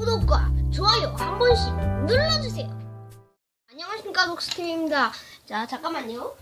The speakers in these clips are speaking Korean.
구독과 좋아요 한 번씩 눌러주세요. 안녕하십니까 녹스팀입니다. 자 잠깐만요.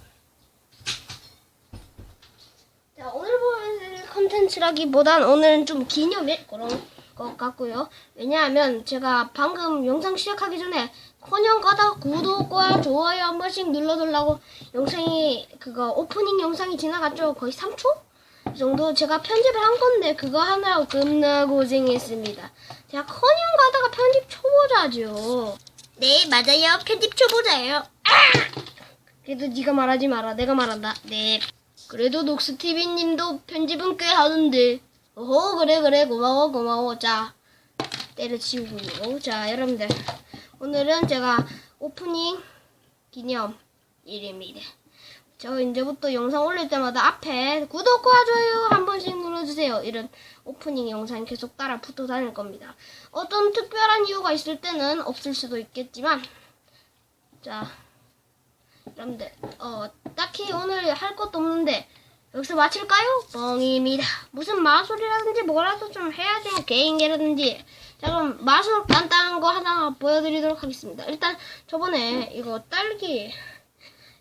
자 오늘 보여드릴 컨텐츠라기보단 오늘은 좀 기념일 그런 것 같고요. 왜냐하면 제가 방금 영상 시작하기 전에 커녕 가다 구독과 좋아요 한 번씩 눌러달라고 영상이 그거 오프닝 영상이 지나갔죠. 거의 3초? 이 정도 제가 편집을 한 건데 그거 하느라고 겁나 고생했습니다. 제가 커녕 가다가 편집 초보자죠. 네 맞아요 편집 초보자예요. 아! 그래도 네가 말하지 마라 내가 말한다. 네. 그래도 녹스TV님도 편집은 꽤 하던데. 오호 그래 그래 고마워 고마워 자 때려치우고요. 자 여러분들 오늘은 제가 오프닝 기념일입니다. 저 이제부터 영상 올릴 때마다 앞에 구독과 좋아요 한 번씩 눌러주세요. 이런 오프닝 영상 계속 따라 붙어 다닐 겁니다. 어떤 특별한 이유가 있을 때는 없을 수도 있겠지만, 자, 여러분들, 어, 딱히 오늘 할 것도 없는데, 여기서 마칠까요? 뻥입니다. 무슨 마술이라든지 뭐라도 좀 해야죠. 개인기라든지. 자, 그럼 마술 간단한 거 하나 보여드리도록 하겠습니다. 일단, 저번에 이거 딸기,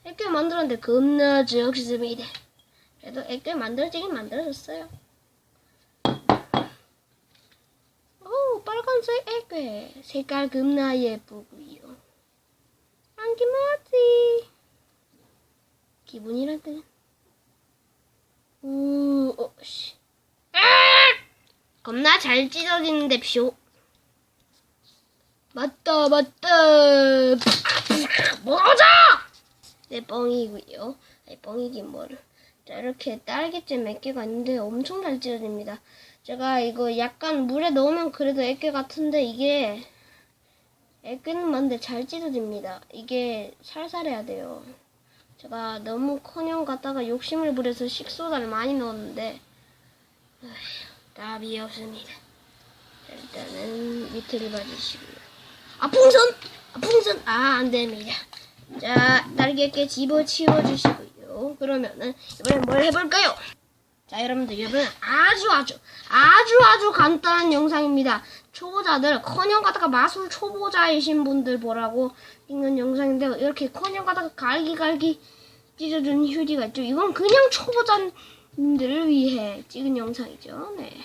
액괴 만들었는데 겁나 적습니다. 그래도 액괴 만들어지긴 만들어졌어요. 오, 빨간색 액괴. 색깔 겁나 예쁘고요. 안기마지. 기분이란 뜻. 우, 어, 씨. 아! 겁나 잘 찢어지는데, 표. 맞다, 맞다. 뭐자! 네, 뻥이고요. 아니, 뻥이긴 뭐를. 자, 이렇게 딸기잼 몇 개가 있는데 엄청 잘 찢어집니다. 제가 이거 약간 물에 넣으면 그래도 애깨 같은데 이게 애깨는 맞는데 잘 찢어집니다. 이게 살살해야 돼요. 제가 너무 커녕 갔다가 욕심을 부려서 식소다를 많이 넣었는데 어휴, 답이 없습니다. 자, 일단은 밑에를 봐주시고요. 아 풍선! 아 풍선! 아 안됩니다. 자, 날개께 집어치워 주시고요. 그러면은 이번엔 뭘 해볼까요? 자, 여러분들 이번엔 아주 아주 아주 아주 간단한 영상입니다. 초보자들 커녕 가다가 마술 초보자이신 분들 보라고 찍는 영상인데요. 이렇게 커녕 가다가 갈기갈기 찢어준 휴지가 있죠. 이건 그냥 초보자님들을 위해 찍은 영상이죠. 네.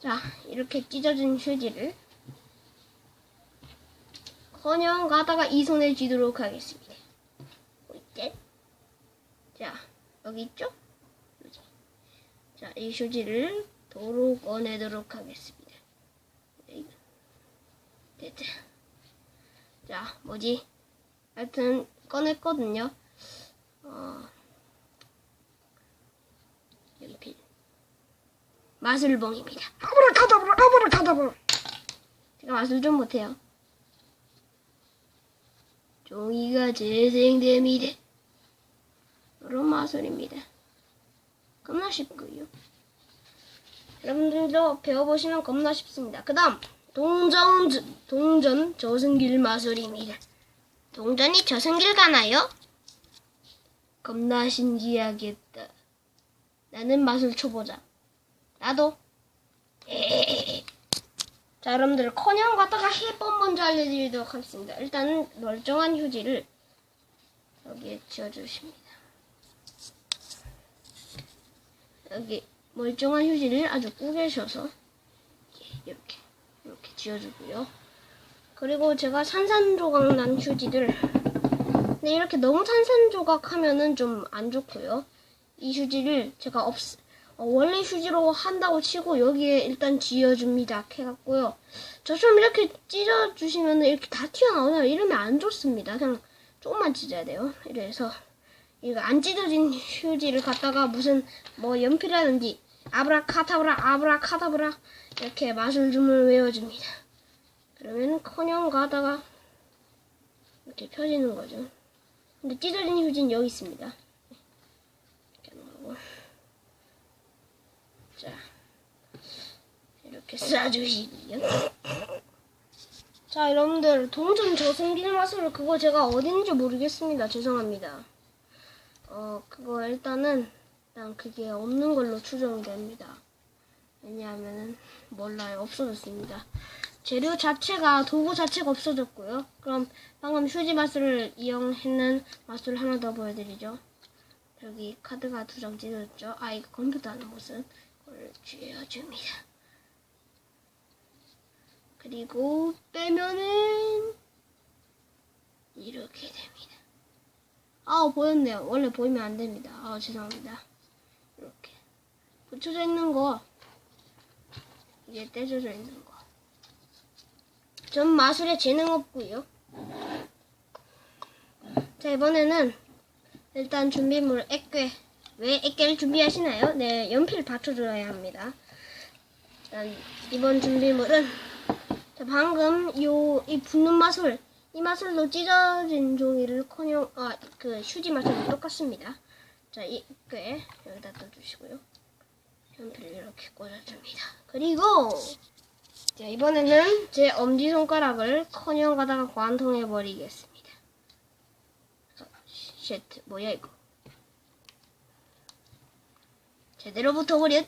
자, 이렇게 찢어진 휴지를 커녕 가다가 이 손에 쥐도록 하겠습니다. 이때 자 여기 있죠? 휴지. 자, 이 휴지를 도로 꺼내도록 하겠습니다. 네. 됐다. 자, 뭐지? 하여튼 꺼냈거든요. 어, 연필. 마술봉입니다. 아브라 카다브라 아브라 카다브라. 제가 마술 좀 못해요. 종이가 재생됩니다. 이런 마술입니다. 겁나 쉽고요. 여러분들도 배워보시면 겁나 쉽습니다. 그 다음 동전, 동전 저승길 마술입니다. 동전이 저승길 가나요? 겁나 신기하겠다. 나는 마술 초보자. 나도. 에헤헤헤. 자, 여러분들 커녕 갔다가 해법 먼저 알려드리도록 하겠습니다. 일단은 멀쩡한 휴지를 여기에 지어주십니다. 여기 멀쩡한 휴지를 아주 꾸겨셔서 이렇게 이렇게 지어주고요. 그리고 제가 산산조각 난 휴지들 근데 이렇게 너무 산산조각 하면은 좀 안 좋고요. 이 휴지를 제가 없 어, 원래 휴지로 한다고 치고 여기에 일단 지어줍니다. 해갖고요. 저처럼 이렇게 찢어주시면 이렇게 다 튀어나오잖아요. 이러면 안 좋습니다. 그냥 조금만 찢어야 돼요. 이래서 이거 안 찢어진 휴지를 갖다가 무슨 뭐 연필이라든지 아브라카타브라 아브라카타브라 이렇게 마술줌을 외워줍니다. 그러면 커녕 가다가 이렇게 펴지는 거죠. 근데 찢어진 휴지는 여기 있습니다. 이렇게 놓고 자, 이렇게 쏴주시고요. 자, 여러분들 동전 저승길 마술 그거 제가 어딘지 모르겠습니다. 죄송합니다. 어, 그거 일단은 일단 그게 없는 걸로 추정됩니다. 왜냐하면은 몰라요. 없어졌습니다. 재료 자체가 도구 자체가 없어졌고요. 그럼 방금 휴지 마술을 이용했는 마술 하나 더 보여드리죠. 여기 카드가 두 장 찢어졌죠. 아 이거 컴퓨터 하는 모습 을 쥐어줍니다. 그리고 빼면은 이렇게 됩니다. 아 보였네요. 원래 보이면 안 됩니다. 아 죄송합니다. 이렇게 붙여져 있는 거 이게 떼져져 있는 거. 전 마술에 재능 없고요. 자 이번에는 일단 준비물 액괴. 왜 액괴를 준비하시나요? 네, 연필 받쳐줘야 합니다. 일단 이번 준비물은 자, 방금 요 이 붓는 마술 이 마술로 찢어진 종이를 커녕 아그 휴지 마술이 똑같습니다. 자, 이 액괴 여기다 떠주시고요. 연필을 이렇게 꽂아줍니다. 그리고 자 이번에는 제 엄지 손가락을 커녕 가다가 관통해 버리겠습니다. 쉣 뭐야 이거? 제대로 붙어버렸.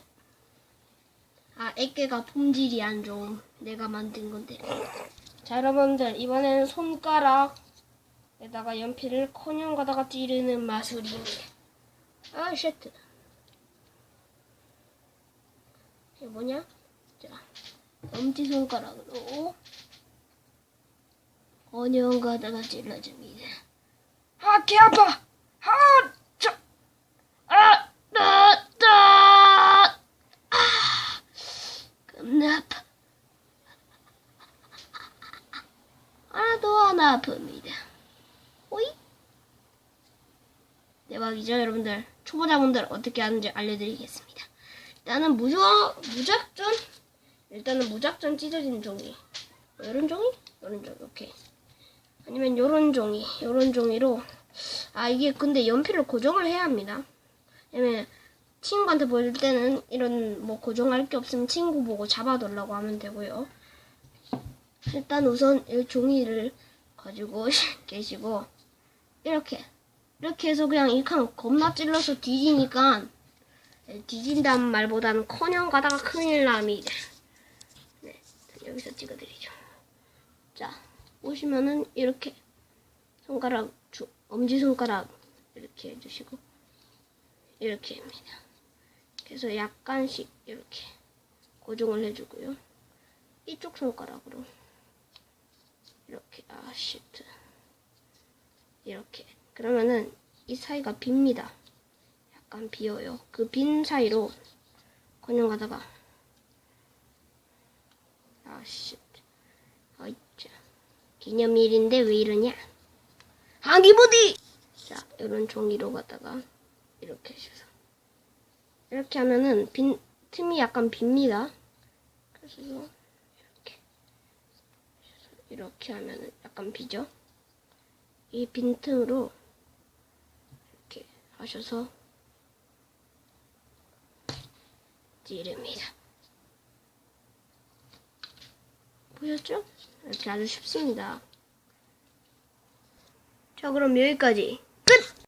아 액괴가 품질이 안 좋음. 내가 만든 건데. 자 여러분들 이번에는 손가락에다가 연필을 커녕 가다가 찌르는 마술입니다. 아 쉣. 이게 뭐냐? 자. 엄지손가락으로 언영 가다가 찔러줍니다. 아, 개 아파! 아, 저, 아, 나, 나, 아, 겁나 아파. 하나도 안 아픕니다. 오이? 대박이죠, 여러분들. 초보자분들 어떻게 하는지 알려드리겠습니다. 일단은 무조, 무작정 일단은 무작정 찢어진 종이. 뭐 이런 종이? 이런 종이. 오케이. 아니면 요런 종이. 요런 종이로. 아, 이게 근데 연필을 고정을 해야 합니다. 왜냐면 친구한테 보여줄 때는 이런 뭐 고정할 게 없으면 친구 보고 잡아달라고 하면 되고요. 일단 우선 이 종이를 가지고 계시고 이렇게 이렇게 해서 그냥 이 칸 겁나 찔러서 뒤지니까 뒤진다는 말보다는 커녕 가다가 큰일 납니다. 네, 여기서 찍어드리죠. 자, 보시면은 이렇게 손가락, 주, 엄지손가락 이렇게 해주시고 이렇게 합니다. 그래서 약간씩 이렇게 고정을 해주고요. 이쪽 손가락으로 이렇게. 아 시트 이렇게. 그러면은 이 사이가 빕니다. 약간 비어요. 그 빈 사이로 그냥 가다가. 아씨 아이짜 기념일인데 왜 이러냐? 하기보디 자 이런 종이로 가다가 이렇게 해서. 이렇게 하면은 빈 틈이 약간 빕니다. 그래서 이렇게 하면은 약간 비죠 이 빈틈으로 이렇게 하셔서 찌릅니다. 보셨죠? 이렇게 아주 쉽습니다. 자, 그럼 여기까지 끝!